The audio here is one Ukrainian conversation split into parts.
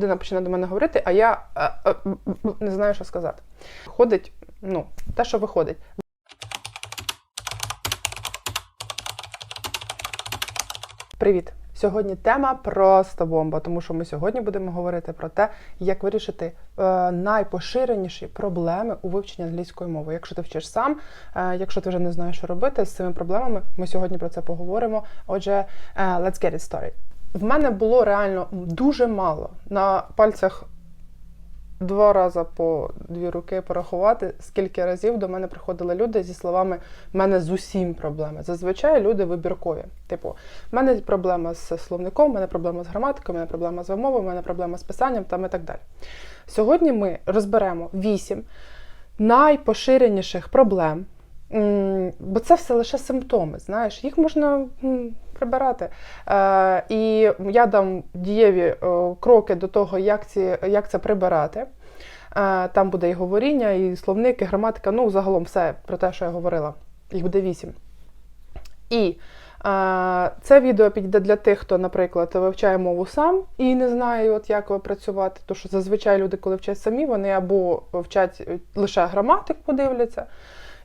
Людина починає до мене говорити, а я е, е, м, м, не знаю, що сказати. Ходить, ну, те, що виходить. Привіт! Сьогодні тема просто бомба, тому що ми сьогодні будемо говорити про те, як вирішити е, найпоширеніші проблеми у вивченні англійської мови. Якщо ти вчиш сам, е, якщо ти вже не знаєш, що робити з цими проблемами, ми сьогодні про це поговоримо. Отже, е, let's get it started. В мене було реально дуже мало на пальцях. Два рази по дві руки порахувати, скільки разів до мене приходили люди зі словами в мене з усім проблеми. Зазвичай люди вибіркові. Типу, в мене проблема з словником, в мене проблема з граматикою, в мене проблема з вимовою, в мене проблема з писанням там і так далі. Сьогодні ми розберемо вісім найпоширеніших проблем, бо це все лише симптоми. Знаєш, їх можна прибирати. Е, і я дам дієві е, кроки до того, як, ці, як це прибирати. Е, там буде і говоріння, і словник, і граматика. Ну, загалом все про те, що я говорила. Їх буде вісім. І е, це відео підійде для тих, хто, наприклад, вивчає мову сам і не знає, от як працювати. Тому що зазвичай люди, коли вчать самі, вони або вчать лише граматику, дивляться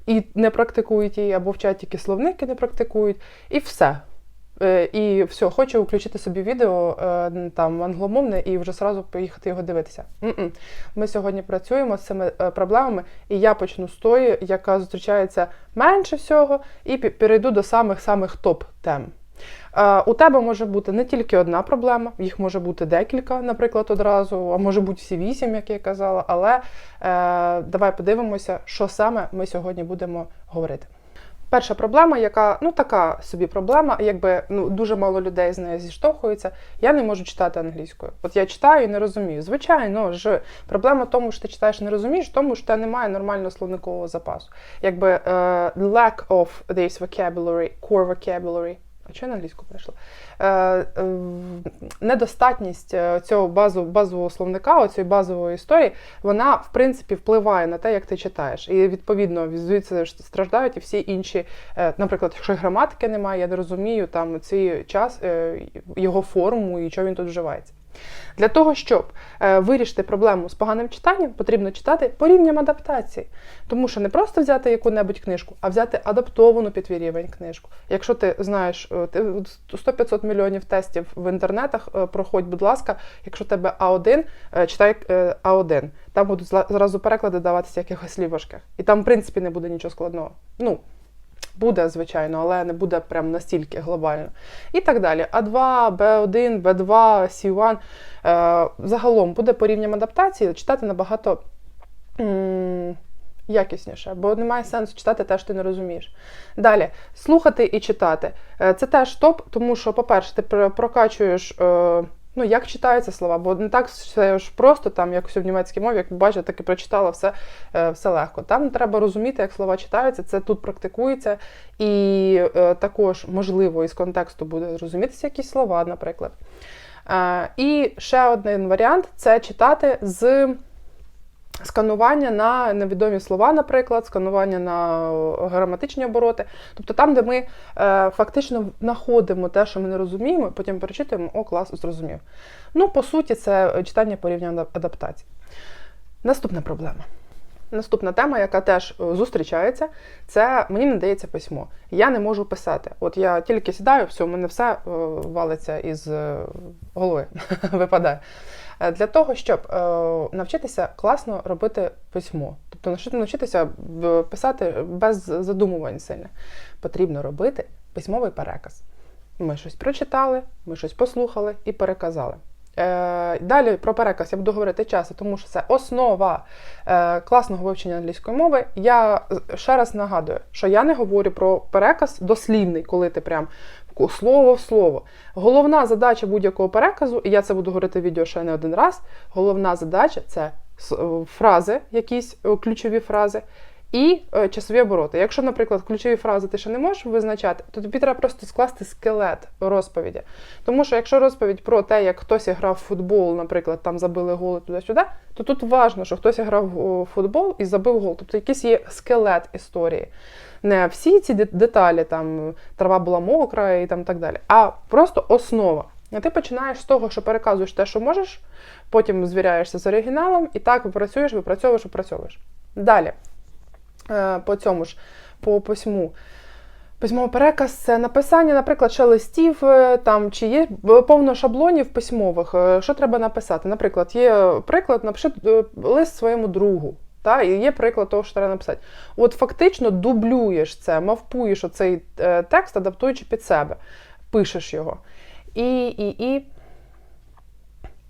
і не практикують її, або вчать тільки словники, не практикують, і все. Е, І все, хочу включити собі відео е, там англомовне і вже сразу поїхати його дивитися. М-м. Ми сьогодні працюємо з цими е, проблемами, і я почну з тої, яка зустрічається менше всього, і перейду до самих-самих топ-тем. У тебе може бути не тільки одна проблема, їх може бути декілька, наприклад, одразу, а може бути всі вісім, як я казала. Але е, давай подивимося, що саме ми сьогодні будемо говорити. Перша проблема, яка ну така собі проблема, якби ну дуже мало людей з нею зіштовхується. Я не можу читати англійською. От я читаю і не розумію. Звичайно ж, проблема в тому, що ти читаєш, не розумієш, тому що тебе немає нормального словникового запасу. Якби uh, lack of this vocabulary, core vocabulary. А на англійську прийшла? Е, е, недостатність е, цього базу, базового словника, оцієї базової історії, вона в принципі впливає на те, як ти читаєш. І відповідно звідси страждають і всі інші. е, Наприклад, якщо граматики немає, я не розумію там цей час, е, його форму і що він тут вживається. Для того, щоб е, вирішити проблему з поганим читанням, потрібно читати по рівням адаптації. Тому що не просто взяти яку-небудь книжку, а взяти адаптовану під твій рівень книжку. Якщо ти знаєш е, ти 100-500 мільйонів тестів в інтернетах, е, проходь, будь ласка, якщо тебе А1, е, читай е, А1. Там будуть зразу переклади даватися якихось слів. І там, в принципі, не буде нічого складного. Ну, Буде, звичайно, але не буде прям настільки глобально. І так далі. А2, Б1, Б2, С1. Е, загалом буде по рівням адаптації читати набагато якісніше, бо немає сенсу читати те, що ти не розумієш. Далі, слухати і читати. Е, це теж топ, тому що, по-перше, ти прокачуєш. Ну, як читаються слова, бо не так все ж просто, там, як в німецькій мові, як бачите, так і прочитала, все, е, все легко. Там треба розуміти, як слова читаються, це тут практикується, і е, також, можливо, із контексту буде розумітися якісь слова, наприклад. Е, і ще один варіант це читати з сканування на невідомі слова, наприклад, сканування на граматичні обороти. Тобто там, де ми е, фактично знаходимо те, що ми не розуміємо, потім перечитуємо, о, клас, зрозумів. Ну, по суті, це читання по рівню ада- адаптації. Наступна проблема. Наступна тема, яка теж е, зустрічається, це мені не дається письмо. Я не можу писати. От я тільки сідаю, все, у мене все е, валиться із е, голови, випадає. Е, Для того, щоб е, навчитися класно робити письмо, тобто навчитися писати без задумувань сильно. потрібно робити письмовий переказ. Ми щось прочитали, ми щось послухали і переказали. Е, Далі про переказ я буду говорити часто, тому що це основа е, класного вивчення англійської мови. Я е, ще раз нагадую, що я не говорю про переказ дослівний, коли ти прям слово в слово. Головна задача будь-якого переказу, і я це буду говорити в відео ще не один раз. Головна задача це фрази, якісь ключові фрази. І е, часові обороти. Якщо, наприклад, ключові фрази ти ще не можеш визначати, то тобі треба просто скласти скелет розповіді. Тому що якщо розповідь про те, як хтось грав в футбол, наприклад, там забили гол туди-сюди, то тут важно, що хтось грав в футбол і забив гол. Тобто якийсь є скелет історії. Не всі ці деталі, там трава була мокра і там так далі, а просто основа. І ти починаєш з того, що переказуєш те, що можеш, потім звіряєшся з оригіналом, і так працюєш, випрацьовуєш, випрацьовуєш. Далі, е, по цьому ж, по письму. Письмовий переказ це написання, наприклад, ще листів, е, там, чи є повно шаблонів письмових, е, що треба написати. Наприклад, є приклад, напиши е, лист своєму другу. Та, і є приклад того, що треба написати. От фактично дублюєш це, мавпуєш оцей е, текст, адаптуючи під себе, пишеш його. І, і, і,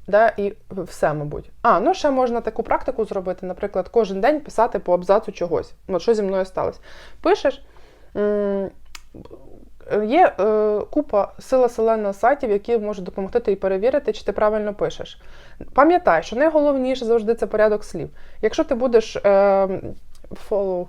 да, і все, мабуть. А, ну ще можна таку практику зробити, наприклад, кожен день писати по абзацу чогось. От що зі мною сталося. Пишеш. Є е, купа сила селена сайтів, які можуть допомогти тобі перевірити, чи ти правильно пишеш. Пам'ятай, що найголовніше завжди це порядок слів. Якщо ти будеш е, follow,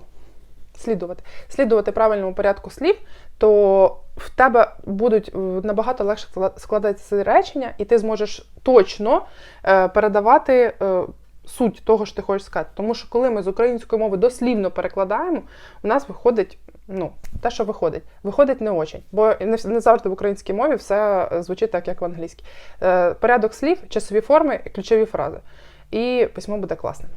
слідувати, слідувати правильному порядку слів, то в тебе будуть е, набагато легше скла- складатися речення, і ти зможеш точно е, передавати е, суть того, що ти хочеш сказати. Тому що коли ми з української мови дослівно перекладаємо, у нас виходить. Ну, те, що виходить, виходить не очень, бо не, завжди в українській мові все звучить так, як в англійській. Порядок слів, часові форми, ключові фрази. І письмо буде класним.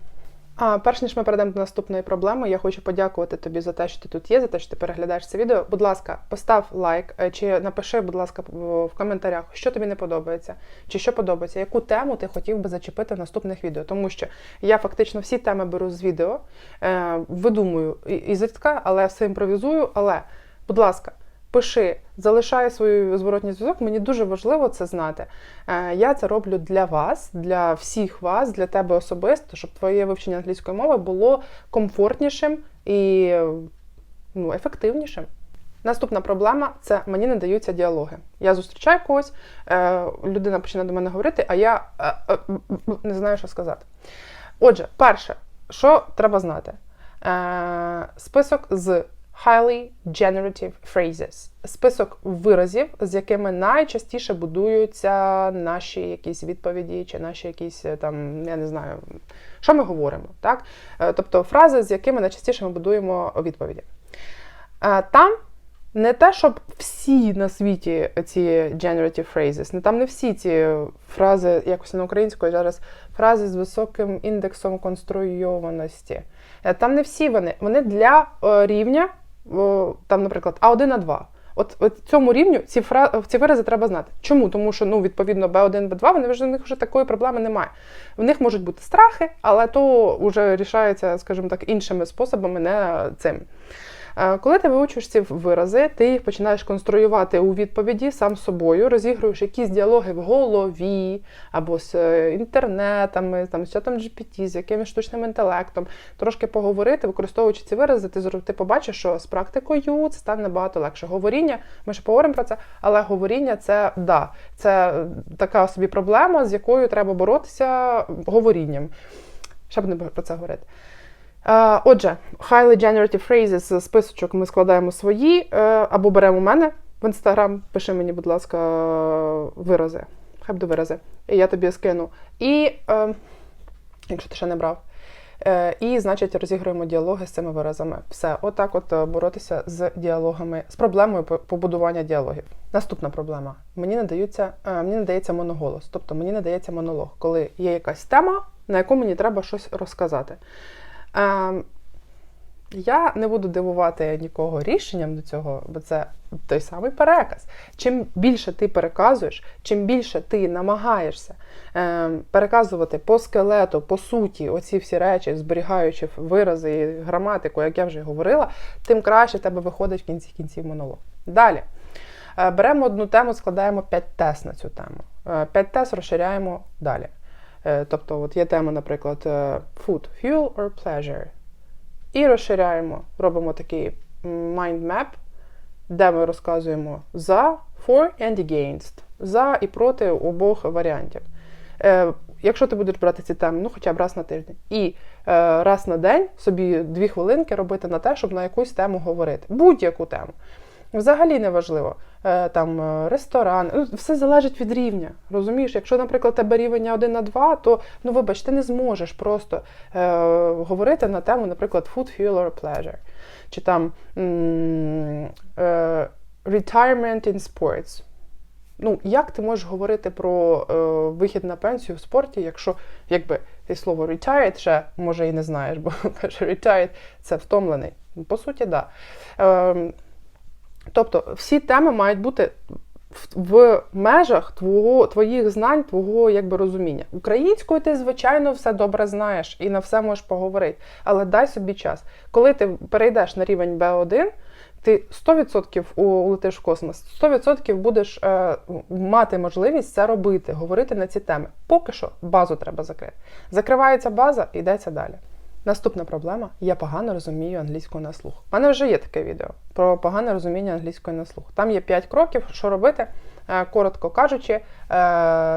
А перш ніж ми перейдемо до наступної проблеми, я хочу подякувати тобі за те, що ти тут є, за те, що ти переглядаєш це відео. Будь ласка, постав лайк е, чи напиши, будь ласка, в коментарях, що тобі не подобається, чи що подобається, яку тему ти хотів би зачепити в наступних відео. Тому що я фактично всі теми беру з відео, е, видумую і- ізредка, але все імпровізую. Але, будь ласка. Пиши, залишай свій зворотній зв'язок. Мені дуже важливо це знати. Е, Я це роблю для вас, для всіх вас, для тебе особисто, щоб твоє вивчення англійської мови було комфортнішим і ну, ефективнішим. Наступна проблема це мені не даються діалоги. Я зустрічаю когось, е, людина починає до мене говорити, а я е, не знаю, що сказати. Отже, перше, що треба знати? Список з highly generative phrases. Список виразів, з якими найчастіше будуються наші якісь відповіді, чи наші якісь е, там, я не знаю, що ми говоримо. Так? Е, Тобто фрази, з якими найчастіше ми будуємо відповіді. Е, Там не те, щоб всі на світі ці generative phrases, не там не всі ці фрази, якось на українською зараз, фрази з високим індексом конструйованості. Там не всі вони. Вони для рівня, там, наприклад, А1, А2. От, от цьому рівню ці, фра... ці вирази треба знати. Чому? Тому що, ну, відповідно, Б1, Б2, вони вже в них вже такої проблеми немає. В них можуть бути страхи, але то вже рішається, скажімо так, іншими способами, не цим. Е, Коли ти вивчуєш ці вирази, ти їх починаєш конструювати у відповіді сам собою, розігруєш якісь діалоги в голові або з е, інтернетами, там, з чатом GPT, з якимось штучним інтелектом, трошки поговорити, використовуючи ці вирази, ти, ти побачиш, що з практикою це стане набагато легше. Говоріння, ми ще поговоримо про це, але говоріння це да, це така собі проблема, з якою треба боротися говорінням. Ще будемо про це говорити. Е, Отже, highly generative phrases, списочок ми складаємо свої, е, або беремо у мене в інстаграм, пиши мені, будь ласка, вирази. Хай буде вирази. І я тобі скину. І, е, якщо ти ще не брав. І, значить, розігруємо діалоги з цими виразами. Все, отак от боротися з діалогами, з проблемою побудування діалогів. Наступна проблема. Мені не даються, е, мені не дається моноголос, тобто мені не дається монолог, коли є якась тема, на яку мені треба щось розказати. Ем, я не буду дивувати нікого рішенням до цього, бо це той самий переказ. Чим більше ти переказуєш, чим більше ти намагаєшся ем, переказувати по скелету, по суті, оці всі речі, зберігаючи вирази і граматику, як я вже говорила, тим краще в тебе виходить в кінці кінців монолог. Далі. Е, Беремо одну тему, складаємо 5 тез на цю тему. 5 тез розширяємо далі. Е, Тобто, от є тема, наприклад, е, food, fuel or pleasure. І розширяємо, робимо такий mind map, де ми розказуємо за, for and against, за і проти обох варіантів. Е, якщо ти будеш брати ці теми, ну хоча б раз на тиждень, і е, раз на день собі дві хвилинки робити на те, щоб на якусь тему говорити. Будь-яку тему. Взагалі не важливо. Е, Там е, ресторан, ну, все залежить від рівня. Розумієш, якщо, наприклад, тебе рівень 1 на 2, то ну вибач, ти не зможеш просто е, говорити на тему, наприклад, food, fuel or pleasure. Чи там е, retirement in sports. Ну, як ти можеш говорити про е, вихід на пенсію в спорті, якщо якби ти слово retired ще може і не знаєш, бо retired – це втомлений. По суті, так. Да. Е, тобто всі теми мають бути в, межах твого, твоїх знань, твого якби, розуміння. Українською ти, звичайно, все добре знаєш і на все можеш поговорити, але дай собі час. Коли ти перейдеш на рівень B1, ти 100% улетиш в космос, 100% будеш е, мати можливість це робити, говорити на ці теми. Поки що базу треба закрити. Закривається база, йдеться далі. Наступна проблема: я погано розумію англійську на слух. У мене вже є таке відео про погане розуміння англійської на слух. Там є 5 кроків, що робити. Е, Коротко кажучи, е,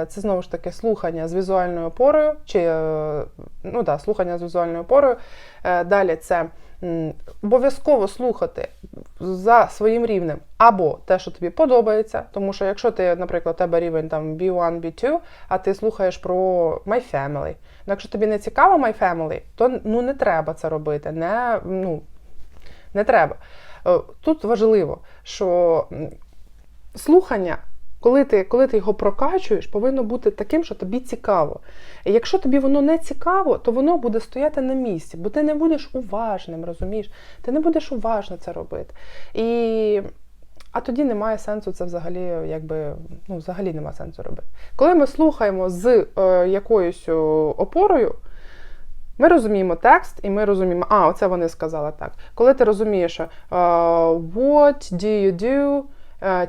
це знову ж таки слухання з візуальною опорою, чи е, ну да, слухання з візуальною опорою. Далі це обов'язково слухати за своїм рівнем або те, що тобі подобається. Тому що якщо ти, наприклад, у тебе рівень там B1, B2, а ти слухаєш про My Family. Ну, якщо тобі не цікаво My Family, то ну не треба це робити. Не, ну, не треба. Е, Тут важливо, що слухання, коли ти, коли ти його прокачуєш, повинно бути таким, що тобі цікаво. І якщо тобі воно не цікаво, то воно буде стояти на місці, бо ти не будеш уважним, розумієш? Ти не будеш уважно це робити. І... А тоді немає сенсу це взагалі, якби ну, взагалі немає сенсу робити. Коли ми слухаємо з е, якоюсь опорою, ми розуміємо текст, і ми розуміємо, а, оце вони сказали так. Коли ти розумієш, е, what do you do,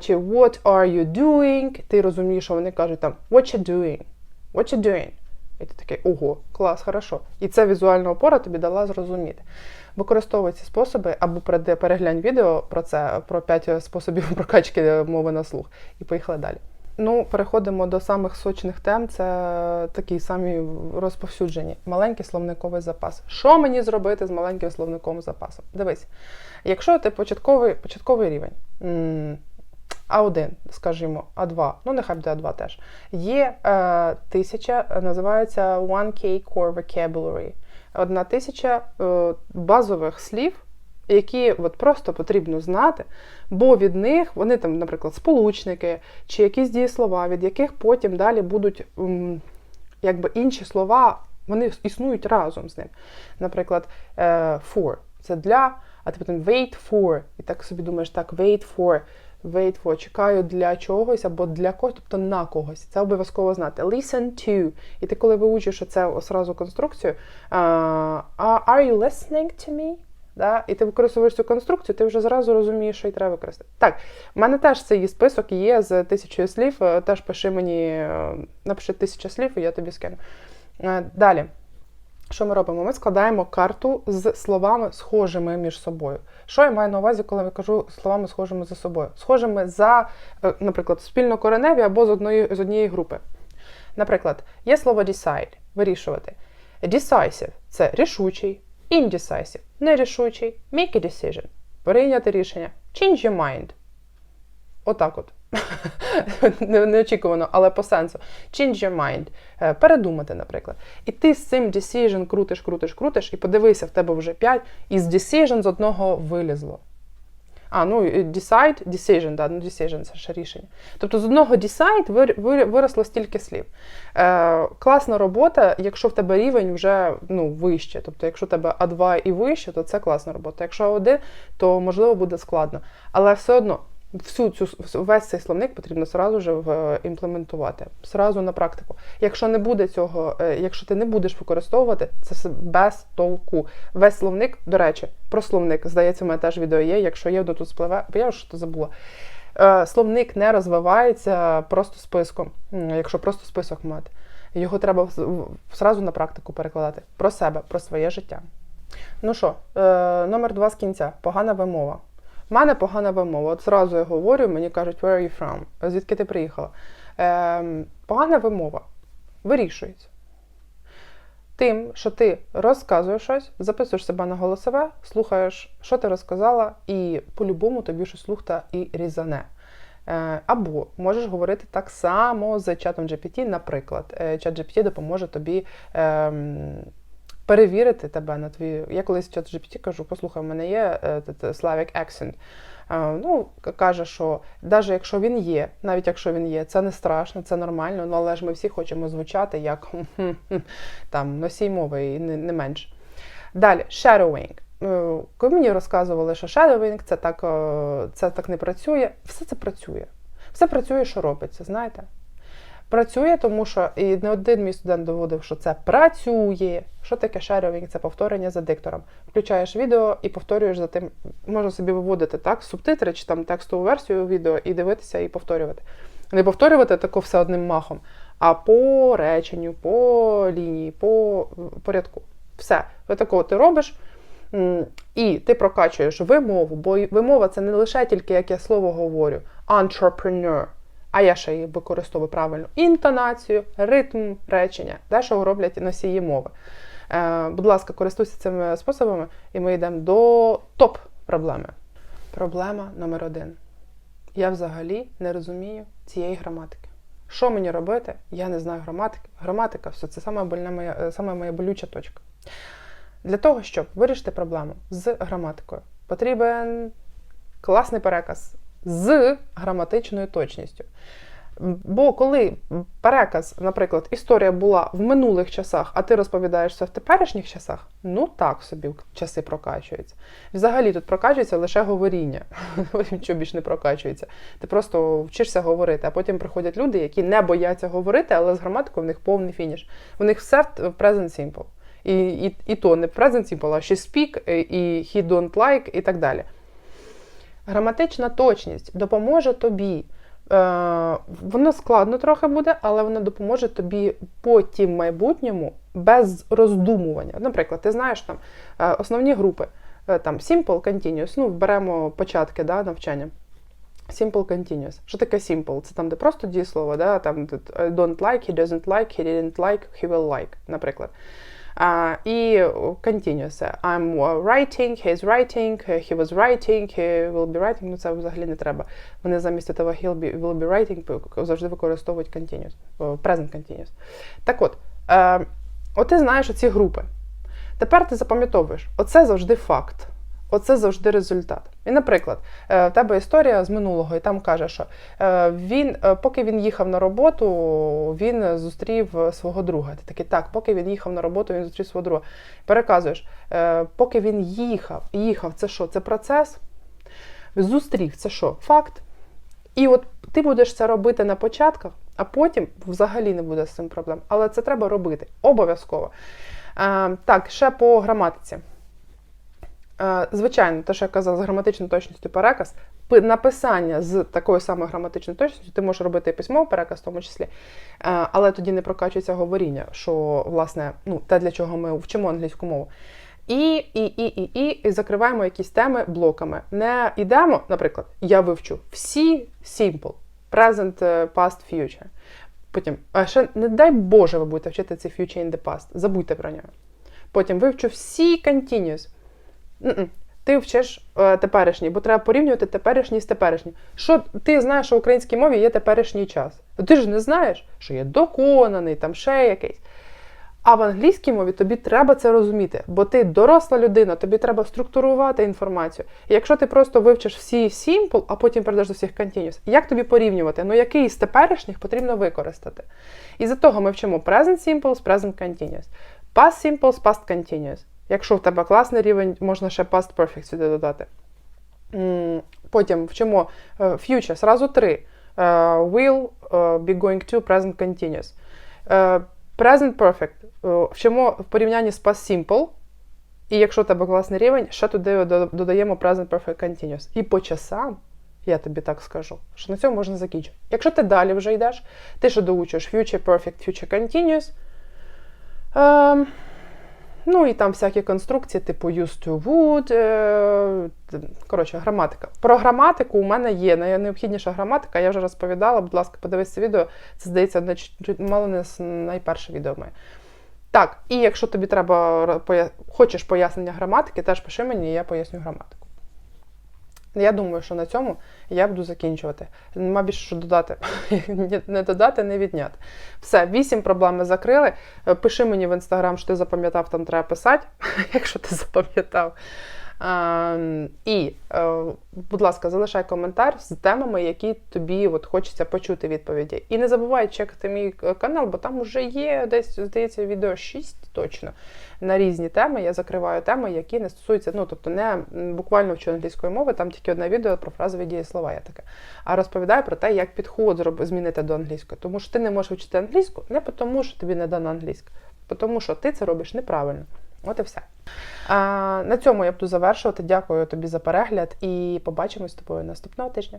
чи what are you doing, ти розумієш, що вони кажуть там what you doing, what you doing. І ти такий, ого, клас, хорошо. І це візуальна опора тобі дала зрозуміти. Використовуй ці способи або переглянь відео про це, про 5 способів прокачки мови на слух. І поїхали далі. Ну, переходимо до самих сочних тем. Це такі самі розповсюджені. Маленький словниковий запас. Що мені зробити з маленьким словниковим запасом? Дивись, якщо ти початковий, початковий рівень. М, А1, скажімо, А2, ну нехай буде А2 теж. Є е, тисяча, е, називається 1K Core Vocabulary. Одна тисяча е, базових слів, які от просто потрібно знати, бо від них вони там, наприклад, сполучники чи якісь дієслова, від яких потім далі будуть якби інші слова, вони існують разом з ним. Наприклад, е, for це для, а ти потім wait for, і так собі думаєш, так, wait for. Wait for, чекаю для чогось або для когось, тобто на когось. Це обов'язково знати. Listen to. І ти коли виучиш це одразу конструкцію, а, are you listening to me? Да? І ти використовуєш цю конструкцію, ти вже зразу розумієш, що й треба використати. Так, в мене теж цей список є з тисячою слів. е, Теж пиши мені, е, напиши тисяча слів, і я тобі скину. Е, Далі. Що ми робимо? Ми складаємо карту з словами, схожими між собою. Що я маю на увазі, коли я кажу словами схожими за собою? Схожими за, е, наприклад, спільнокореневі або з одної з однієї групи. Наприклад, є слово decide вирішувати. Decisive це рішучий, indecisive нерішучий, make a decision прийняти рішення, change your mind. Отак от. Неочікувано, але по сенсу. Change your mind. Е, Передумати, наприклад. І ти з цим decision крутиш, крутиш, крутиш, і подивися, в тебе вже 5, і з decision з одного вилізло. А, ну decide, decision, да, ну decision це ще рішення. Тобто з одного decide вир- вир- виросло стільки слів. Е, класна робота, якщо в тебе рівень вже ну, вище. Тобто, якщо в тебе А2 і вище, то це класна робота. Якщо А1, то можливо буде складно. Але все одно всю цю весь цей словник потрібно сразу же в- імплементувати, сразу на практику. Якщо не буде цього, е, якщо ти не будеш використовувати, це без толку. Весь словник, до речі, про словник, здається, у мене теж відео є. Якщо є, то тут спливе, бо я вже то забула. Е, Словник не розвивається просто списком, якщо просто список мати. Його треба зразу на практику перекладати про себе, про своє життя. Ну що, е, номер два з кінця. Погана вимова. У мене погана вимова. От зразу я говорю, мені кажуть, where are you from? Звідки ти приїхала? Е, погана вимова вирішується. Тим, що ти розказуєш щось, записуєш себе на голосове, слухаєш, що ти розказала, і по-любому тобі щось слухта і різане. Е, Або можеш говорити так само з чатом GPT, наприклад. Е, Чат GPT допоможе тобі ем, перевірити тебе на твій. Я колись чат GPT кажу, послухай, в мене є е, Slavic accent. Е, Ну, каже, що навіть якщо він є, навіть якщо він є, це не страшно, це нормально, ну але ж ми всі хочемо звучати як там носій мови і не, менше. Далі, shadowing. Е, Коли мені розказували, що shadowing це так, це так не працює, все це працює. Все працює, що робиться, знаєте? Працює, тому що і не один мій студент доводив, що це працює. Що таке shadowing? Це повторення за диктором. Включаєш відео і повторюєш за тим. Можна собі виводити так, субтитри чи там текстову версію відео і дивитися і повторювати. Не повторювати тако все одним махом, а по реченню, по лінії, по порядку. Все. Ви такого ти робиш. І ти прокачуєш вимову, бо вимова це не лише тільки як я слово говорю, entrepreneur, а я ще її використовую правильно інтонацію, ритм речення, те, що роблять носії мови. Е, будь ласка, користуйся цими способами, і ми йдемо до топ-проблеми. Проблема номер один. Я взагалі не розумію цієї граматики. Що мені робити? Я не знаю граматики. Граматика все це саме больна моя, е, саме моя болюча точка. Для того, щоб вирішити проблему з граматикою, потрібен класний переказ з граматичною точністю. Бо коли переказ, наприклад, історія була в минулих часах, а ти розповідаєш це в теперішніх часах, ну так собі часи прокачуються. Взагалі тут прокачується лише говоріння, що більш не прокачується. Ти просто вчишся говорити, а потім приходять люди, які не бояться говорити, але з граматикою в них повний фініш. У них все в present simple. І, і, і то не present simple, а ще speak, і he don't like, і так далі. Граматична точність допоможе тобі. Е, воно складно трохи буде, але воно допоможе тобі потім в майбутньому без роздумування. Наприклад, ти знаєш там е, основні групи, е, там simple, continuous, ну, беремо початки да, навчання. Simple continuous. Що таке simple? Це там, де просто дієслово, да? там I don't like, he doesn't like, he didn't like, he will like, наприклад. І continuous. I'm writing, he's writing, he was writing, he will be writing. Ну це взагалі не треба. Вони замість того he'll be, will be writing завжди використовують continuous, present continuous. Так от, е, от ти знаєш оці групи. Тепер ти запам'ятовуєш, оце завжди факт. Оце завжди результат. І, наприклад, е, в тебе історія з минулого, і там каже, що е, він, е, поки він їхав на роботу, він зустрів свого друга. Ти такий, так, поки він їхав на роботу, він зустрів свого друга. Переказуєш, поки він їхав, їхав, це що? Це процес. Зустрів, це що? Факт. І от ти будеш це робити на початках, а потім взагалі не буде з цим проблем. Але це треба робити обов'язково. Так, ще по граматиці. Е, Звичайно, те, що я казала, з граматичною точністю переказ, написання з такою самою граматичною точністю, ти можеш робити і письмовий переказ, в тому числі, Е, але тоді не прокачується говоріння, що, власне, ну, те, для чого ми вчимо англійську мову. І, і, і, і, і, і закриваємо якісь теми блоками. Не йдемо, наприклад, я вивчу всі simple, present, е, past, future. Потім, а ще не дай Боже, ви будете вчити цей future in the past. Забудьте про нього. Потім вивчу всі continuous. М-м. Ти вчиш е, теперішній, бо треба порівнювати теперішній з теперішнім. Що ти знаєш, що в українській мові є теперішній час? Ну, Ти ж не знаєш, що є доконаний, там ще якийсь. А в англійській мові тобі треба це розуміти, бо ти доросла людина, тобі треба структурувати інформацію. І якщо ти просто вивчиш всі simple, а потім перейдеш до всіх continuous, як тобі порівнювати? Ну який з теперішніх потрібно використати? І за того ми вчимо present simple present continuous, past simple past continuous. Якщо в тебе класний рівень, можна ще past perfect сюди додати. Потім вчимо е, future, зразу три. Е, Will е, be going to present continuous. Present perfect. Вчимо в порівнянні з past simple. І якщо у тебе класний рівень, ще туди додаємо present perfect continuous. І по часам, я тобі так скажу, що на цьому можна закінчити. Якщо ти далі вже йдеш, ти ще доучуєш future perfect, future continuous. Ну і там всякі конструкції, типу used to would. е, Коротше, граматика. Про граматику у мене є найнеобхідніша граматика. Я вже розповідала. Будь ласка, подивись це відео. Це здається, мало не найперше відео моє. Так, і якщо тобі треба хочеш пояснення граматики, теж пиши мені, я поясню граматику. Я думаю, що на цьому я буду закінчувати. Нема більше що додати. Не додати, не відняти. Все, вісім проблем ми закрили. Е, Пиши мені в інстаграм, що ти запам'ятав, там треба писати, якщо ти запам'ятав. Е, і, е, будь ласка, залишай коментар з темами, які тобі от хочеться почути відповіді. І не забувай чекати мій е, канал, бо там вже є десь, здається, відео 6 точно на різні теми. Я закриваю теми, які не стосуються, ну тобто не буквально вчу англійської мови, там тільки одне відео про фразові дієслова є таке. А розповідаю про те, як підход змінити до англійської. Тому що ти не можеш вчити англійську не тому, що тобі не дана англійська, тому що ти це робиш неправильно. От і все. А, на цьому я буду завершувати. Дякую тобі за перегляд і побачимось з тобою наступного тижня.